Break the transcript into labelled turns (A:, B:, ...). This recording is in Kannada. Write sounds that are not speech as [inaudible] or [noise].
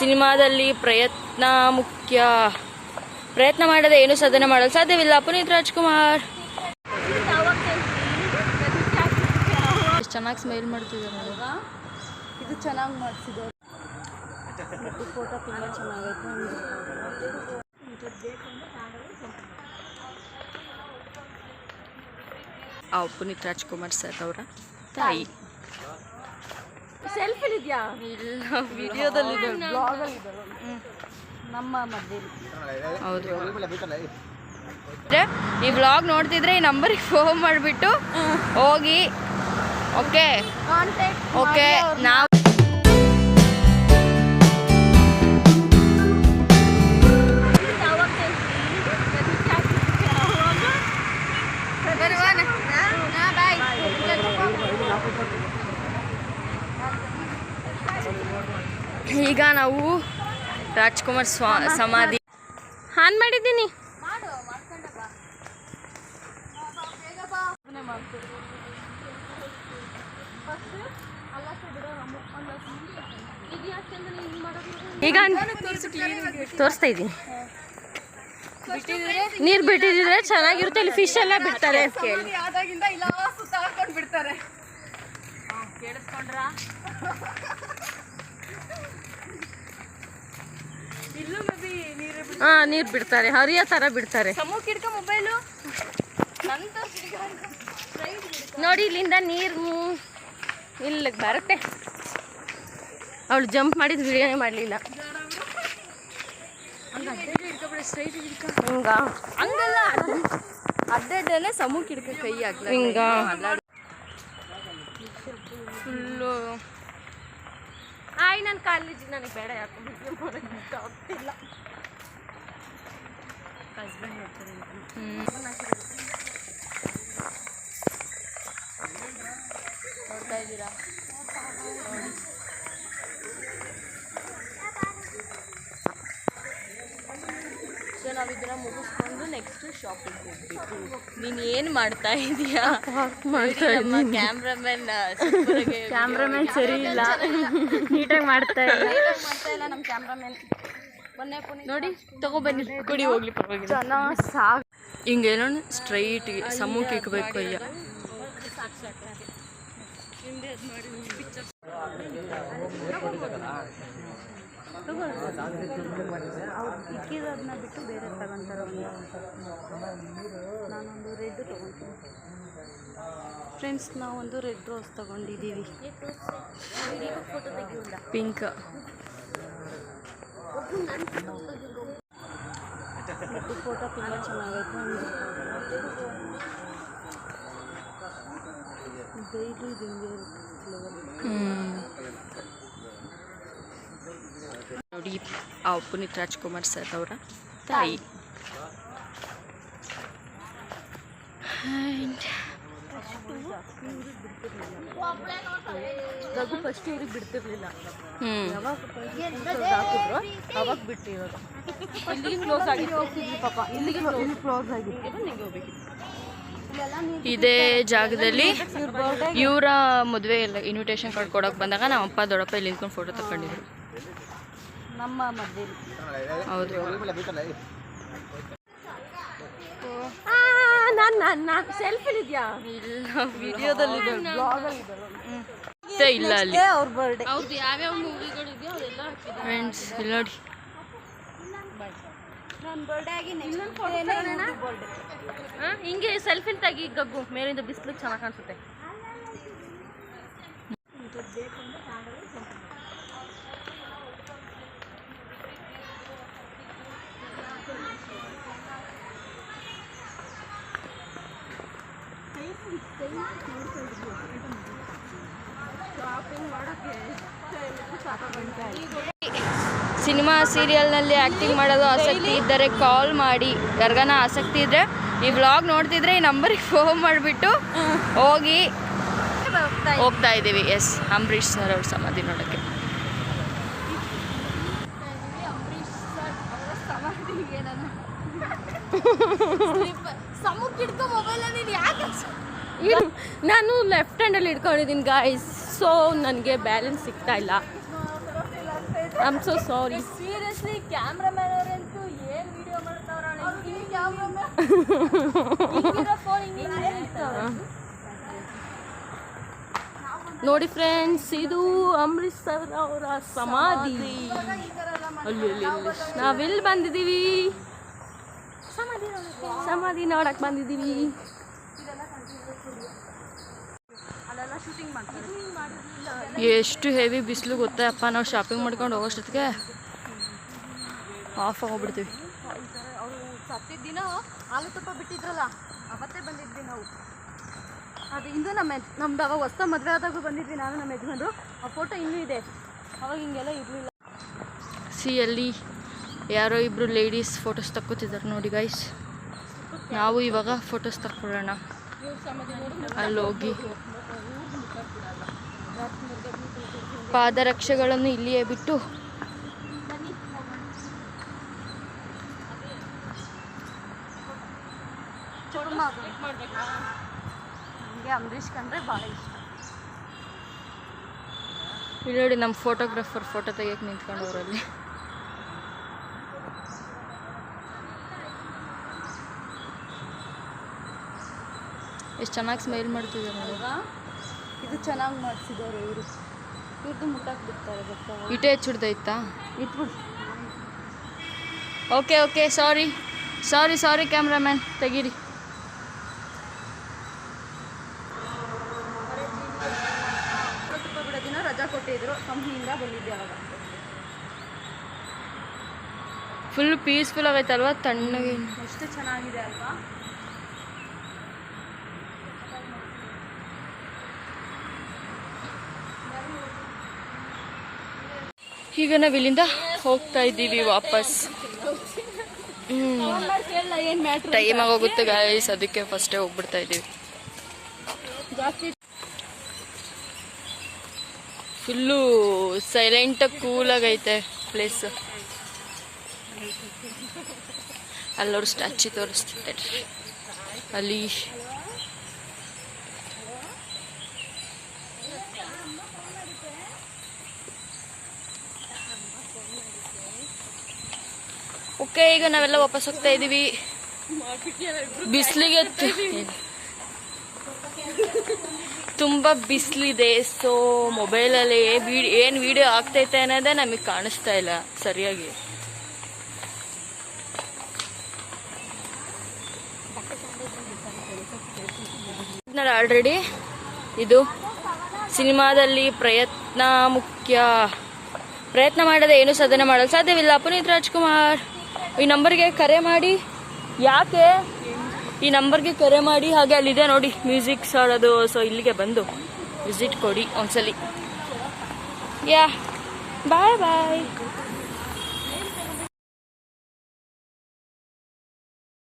A: ಸಿನಿಮಾದಲ್ಲಿ ಪ್ರಯತ್ನ ಮುಖ್ಯ. ಪ್ರಯತ್ನ ಮಾಡದೆ ಏನು ಸಾಧನೆ ಮಾಡಲು ಸಾಧ್ಯವಿಲ್ಲ. ಪುನೀತ್ ರಾಜ್ಕುಮಾರ್. ಚೆನ್ನಾಗಿ ಸ್ಮೈಲ್ ಮಾಡ್ತಿದ್ದಾರೆ
B: ಇದು ಚೆನ್ನಾಗಿ ಮಾಡಿಸಿದ್ದಾರೆ ಫೋಟೋ ತುಂಬ ಚೆನ್ನಾಗೈತೆ
A: ಆ ಪುನೀತ್ ರಾಜ್ಕುಮಾರ್ ಸರ್ ಅವರ ತಾಯಿ.
B: ಸೆಲ್ಫಿಲ್ ಇದೆಯಾ?
A: ಇಲ್ಲ
B: ವಿಡಿಯೋದಲ್ಲಿ ನಮ್ಮ ಮಧ್ಯೆ
A: ಹೌದು. ಈ ವ್ಲಾಗ್ ನೋಡ್ತಿದ್ರೆ ಈ ನಂಬರಿಗೆ ಫೋನ್ ಮಾಡಿಬಿಟ್ಟು ಹೋಗಿ. ಓಕೆ ಓಕೆ ನಾವು ರಾಜ್ಕುಮಾರ್ ಸ್ವಾ ಸಮಾಧಿ. ಹಾನ್ ಮಾಡಿದ್ದೀನಿ. ಈಗ ತೋರಿಸ್ತಾ ಇದ್ದೀನಿ. ನೀರ್ ಬಿಟ್ಟಿದ್ರೆ ಚೆನ್ನಾಗಿರುತ್ತೆ ಇಲ್ಲಿ ಫಿಶ್ ಎಲ್ಲ ಬಿಡ್ತಾರೆ.
B: ಬಿಡ್ತಾರೆ.
A: ಹಾ ನೀರು ಬಿಡ್ತಾರೆ. ಹರಿಯೋ ಥರ ಬಿಡ್ತಾರೆ. ನೋಡಿ ಇಲ್ಲಿಂದ ನೀರು ಇಲ್ಲ ಬರುತ್ತೆ. ಅವಳು ಜಂಪ್ ಮಾಡಿದ ವಿಡಿಯೋನೇ ಮಾಡಲಿಲ್ಲ. ಹಿಂಗ
B: ಹಂಗಲ್ಲ. ಕಿಡ್ಕ ಕೈ ಆಗ್ಲ
A: ಹಿಂಗ? ಫುಲ್ಲು
B: ಆಯ್ ನನ್ನ ಕಾಲೇಜ್ ನನಗೆ ಬೇಡ ಯಾಕೆ ಆಗ್ತಿಲ್ಲ. ಹಸ್ಬೆಂಡ್ ನೋಡ್ತಾರೆ ನೋಡ್ತಾ ಇದ್ದೀರಾ ಸೊ ನಾವು ಇದನ್ನ ಮುಗಿಸ್ಕೊಂಡು ನೆಕ್ಸ್ಟ್ ಶಾಪಿಂಗ್ ಹೋಗ್ಬೇಕು.
A: ನೀನು ಏನು ಮಾಡ್ತಾ ಇದೀಯಾ?
B: ಮಾಡ್ತಾ
A: ನಮ್ಮ ಕ್ಯಾಮ್ರಾಮನ್
B: ಕ್ಯಾಮ್ರಾಮನ್ ಸರಿ ಇಲ್ಲ. ನೀಟಾಗಿ ಮಾಡ್ತಾ ಇಲ್ಲ. ಮಾಡ್ತಾ ಇಲ್ಲ ನಮ್ಮ ಕ್ಯಾಮ್ರಾಮನ್
A: ನೋಡಿ ತಗೊಬನ್ನಿ ಕುಡಿ ಹೋಗ್ಲಿ ಪರವಾಗಿಲ್ಲ.
B: ಜನ ಸಾಕು.
A: ಹಿಂಗೇನೋ ಸ್ಟ್ರೈಟ್ ಸಮೂಹಕ್ಕೆ ಇಕ್ಬೇಕು ಅಯ್ಯ
B: ಇಕ್ಕಿರೋದನ್ನ ಬಿಟ್ಟು ಬೇರೆ ತಗೊಂತಾರೆ ನಾನೊಂದು ರೆಡ್ ತೊಗೊತೀನಿ ಫ್ರೆಂಡ್ಸ್ ನಾವೊಂದು ರೆಡ್ ರೋಸ್ ತಗೊಂಡಿದ್ದೀವಿ.
A: ಪಿಂಕ್
B: ಮತ್ತು ಫೋಟೋ ತುಂಬ ಚೆನ್ನಾಗೈತೆ. ಡೈಲಿ ಹಿಂಗೆ
A: ನೋಡಿ ಆ ಪುನೀತ್ ರಾಜ್ಕುಮಾರ್ ಸರ್ ಅವರ ತಾಯಿ.
B: ರಘು ಫಸ್ಟ್ ಇವ್ರಿಗೆ ಬಿಡ್ತಿರ್ಲಿಲ್ಲ. ಯಾವಾಗ ಹಾಕಿದ್ರು ಅವಾಗ ಬಿಟ್ಟಿರೋದು. ಇಲ್ಲಿಗೆ ಕ್ಲೋಸ್ ಆಗಿತ್ತು. ಇಲ್ಲಿ ಪಾಪ ಇಲ್ಲಿಗೆ ಇಲ್ಲಿ ಕ್ಲೋಸ್ ಆಗಿತ್ತು. ನಿಂಗೆ ಹೋಗ್ಬೇಕಿತ್ತು.
A: ಇದೇ ಜಾಗದಲ್ಲಿ
B: ಇವರ
A: ಮದುವೆ ಎಲ್ಲ ಇನ್ವಿಟೇಷನ್ ಕಾರ್ಡ್ ಕೊಡೋಕೆ ಬಂದಾಗ ನಮ್ಮ ಅಪ್ಪ ದೊಡ್ಡಪ್ಪ ಇಲ್ಲಿ ನಿಂತ್ಕೊಂಡು ಫೋಟೋ ತಗೊಂಡಿದ್ರು
B: ನಮ್ಮ ಮಧ್ಯೆ
A: ಹೌದು.
B: ನಾನು ನಾನು ನಾನು. ಸೆಲ್ಫಿಲ್ ಇದೆಯಾ
A: ಇಲ್ಲ.
B: ವಿಡಿಯೋದಲ್ಲಿ ಬ್ಲಾಗಲ್ಲಿ
A: ಇಲ್ಲ ಅಲ್ಲಿ
B: ಅವ್ರ ಬರ್ಡೇ
A: ಹೌದು ಯಾವ್ಯಾವ ಮೂವಿಗಳಿದೆಯೋ ಅದೆಲ್ಲ ಫ್ರೆಂಡ್ಸ್ ಇಲ್ಲಿ ನೋಡಿ.
B: ನನ್ನ ಬರ್ಡೇ ಆಗಿ ನೆಕ್ಸ್ಟ್
A: ಹಾಂ? ಹಿಂಗೆ ಸೆಲ್ಫಿಲ್ ತೆಗಿ ಗಗ್ಗು. ಮೇಲಿಂದ ಬಿಸಿಲು ಚೆನ್ನಾಗಿ ಕಾಣಿಸುತ್ತೆ. ಸಿನಿಮಾ ಸೀರಿಯಲ್ನಲ್ಲಿ ಆ್ಯಕ್ಟಿಂಗ್ ಮಾಡೋದು ಆಸಕ್ತಿ ಇದ್ದರೆ ಕಾಲ್ ಮಾಡಿ. ಯಾರಿಗಾನ ಆಸಕ್ತಿ ಇದ್ದರೆ ಈ ವ್ಲಾಗ್ ನೋಡ್ತಿದ್ರೆ ಈ ನಂಬರಿಗೆ ಫೋನ್ ಮಾಡಿಬಿಟ್ಟು ಹೋಗಿ. ಹೋಗ್ತಾ ಇದ್ದೀವಿ. ಎಸ್ ಅಂಬರೀಷ್ ಸರ್ ಅವ್ರ ಸಮಾಧಿ ನೋಡೋಕ್ಕೆ. [laughs]
B: ಸಮುಖ ಮೊಬೈಲ್ ನೀನು
A: ಲೆಫ್ಟ್ ಹ್ಯಾಂಡಲ್ಲಿ ಇಟ್ಕೊಂಡಿದ್ದೀನಿ ಗಾಯ್ಸ್ ಸೊ ನನಗೆ ಬ್ಯಾಲೆನ್ಸ್ ಸಿಗ್ತಾ ಇಲ್ಲ.
B: I am so sorry
A: seriously cameraman ಅವರಂತೂ ಏನು ವಿಡಿಯೋ
B: ನೋಡಿ ಫ್ರೆಂಡ್ಸ್ ಇದು ಅಮೃತ್ಸರ್ ಸರ್ ಅವರ ಸಮಾಧಿ. ಅಲ್ಲಿ ನಾವೆಲ್ಲಿ ಬಂದಿದ್ದೀವಿ? ಸಮಾಧಿ ನೋಡಕ್ ಬಂದಿದ್ದೀವಿ.
A: ಎಷ್ಟು ಹೆವಿ ಬಿಸಿಲು ಗೊತ್ತಪ್ಪ ನಾವು ಶಾಪಿಂಗ್ ಮಾಡ್ಕೊಂಡು ಹೋಗೋಷ್ಟೊತ್ತಿಗೆ ಆಫ್ ಆಗೋಗ್ಬಿಡ್ತೀವಿ
B: ಅವರು ಸತ್ತಿದ್ದ ದಿನ ಆಲೂ ತುಪ್ಪ ಬಿಟ್ಟಿದ್ರಲ್ಲ ಅವತ್ತೇ ಬಂದಿದ್ವಿ ನಾವು. ಅದು ಇಂದು ನಮ್ಮ ನಮ್ದು ಅವಾಗ ಹೊಸ ಮದುವೆ ಆದಾಗ ಬಂದಿದ್ವಿ ನಾನು ನಮ್ಮ ಯಜಮಾನರು. ಆ ಫೋಟೋ ಇನ್ನೂ ಇದೆ. ಅವಾಗ ಹಿಂಗೆಲ್ಲ ಇರಲಿಲ್ಲ
A: ಸಿ ಅಲ್ಲಿ ಯಾರೋ ಇಬ್ಬರು ಲೇಡೀಸ್ ಫೋಟೋಸ್ ತಕ್ಕೋತಿದ್ದಾರೆ ನೋಡಿ ಗೈಸ್ ನಾವು ಇವಾಗ ಫೋಟೋಸ್ ತಕ್ಕೊಳ್ಳೋಣ. ಅಲ್ಲಿ ಹೋಗಿ ಪಾದರಕ್ಷೆಗಳನ್ನು ಇಲ್ಲಿಯೇ ಬಿಟ್ಟು
B: ನನಗೆ ಅಂಬರೀಷ್ ಕಂಡ್ರೆ ಭಾಳ ಇಷ್ಟ.
A: ಇಲ್ಲಿ ನೋಡಿ ನಮ್ಮ ಫೋಟೋಗ್ರಾಫರ್ ಫೋಟೋ ತೆಗಿಯಕ್ಕೆ ನಿಂತ್ಕೊಂಡು ಎಷ್ಟು ಚೆನ್ನಾಗಿ ಸ್ಮೈಲ್ ಮಾಡ್ತಿದ್ದಾರೆ
B: ಇದು ಚೆನ್ನಾಗಿ ಮಾಡಿಸಿದ್ದಾರೆ ಇವರು. ಇವ್ರದ್ದು ಮುಟ್ಟಕ್ಕೆ ಬಿಡ್ತಾರೆ ಗೊತ್ತಾ?
A: ಇಟೇ ಹೆಚ್ಚಿಡ್ದೈತಾ
B: ಇಟ್ಬಿಡು.
A: Okay okay sorry sorry sorry cameraman ತೆಗೀರಿ.
B: ದಿನ ರಜಾ ಕೊಟ್ಟಿದ್ರು. ಕಂಪ್ನಿಯಿಂದ ಬಂದಿದ್ದೆ ಅವಾಗ.
A: ಫುಲ್ ಪೀಸ್ಫುಲ್ ಆಗೈತಲ್ವಾ ತಣ್ಣಗೆ.
B: ಎಷ್ಟು ಚೆನ್ನಾಗಿದೆ ಅಲ್ವಾ?
A: ಈಗ ನಾವು ಇಲ್ಲಿಂದ ಹೋಗ್ತಾ ಇದ್ದೀವಿ ವಾಪಸ್. ಟೈಮ್ ಆಗೋಗುತ್ತೆ ಗಾಯಸ್ ಅದಕ್ಕೆ ಫಸ್ಟೇ ಹೋಗ್ಬಿಡ್ತಾ ಇದ್ದೀವಿ. ಫುಲ್ಲು ಸೈಲೆಂಟಾಗಿ ಕೂಲಾಗೈತೆ ಪ್ಲೇಸ್ ಅಲ್ಲವ್ರು ಸ್ಟ್ಯಾಚು ತೋರಿಸ್ತಿದ್ದಾರೆ. ಅಲ್ಲಿ ಓಕೆ ಈಗ ನಾವೆಲ್ಲ ವಾಪಸ್ ಹೋಗ್ತಾ ಇದೀವಿ. ಬಿಸಿಲಿಗೆ ತುಂಬ ಬಿಸಿಲಿದೆ ಸೊ ಮೊಬೈಲಲ್ಲಿ ಅಲ್ಲಿ ಏನು ವಿಡಿಯೋ ಆಗ್ತೈತೆ ಅನ್ನೋದೇ ನಮಗೆ ಕಾಣಿಸ್ತಾ ಇಲ್ಲ ಸರಿಯಾಗಿ. ಆಲ್ರೆಡಿ ಇದು ಸಿನಿಮಾದಲ್ಲಿ ಪ್ರಯತ್ನ ಮುಖ್ಯ. ಪ್ರಯತ್ನ ಮಾಡದೆ ಏನು ಸಾಧನೆ ಮಾಡಲು ಸಾಧ್ಯವಿಲ್ಲ. ಪುನೀತ್ ರಾಜ್ಕುಮಾರ್. ಈ ನಂಬರ್ಗೆ ಕರೆ ಮಾಡಿ. ಯಾಕೆ? ಈ ನಂಬರ್ಗೆ ಕರೆ ಮಾಡಿ, ಹಾಗೆ ಅಲ್ಲಿದೆ ನೋಡಿ, ಮ್ಯೂಸಿಕ್ ಆಡೋದು ಸೊ ಇಲ್ಲಿಗೆ ಬಂದು ವಿಸಿಟ್ ಕೊಡಿ ಒಂದ್ಸಲಿ. ಯಾ, ಬಾಯ್ ಬಾಯ್.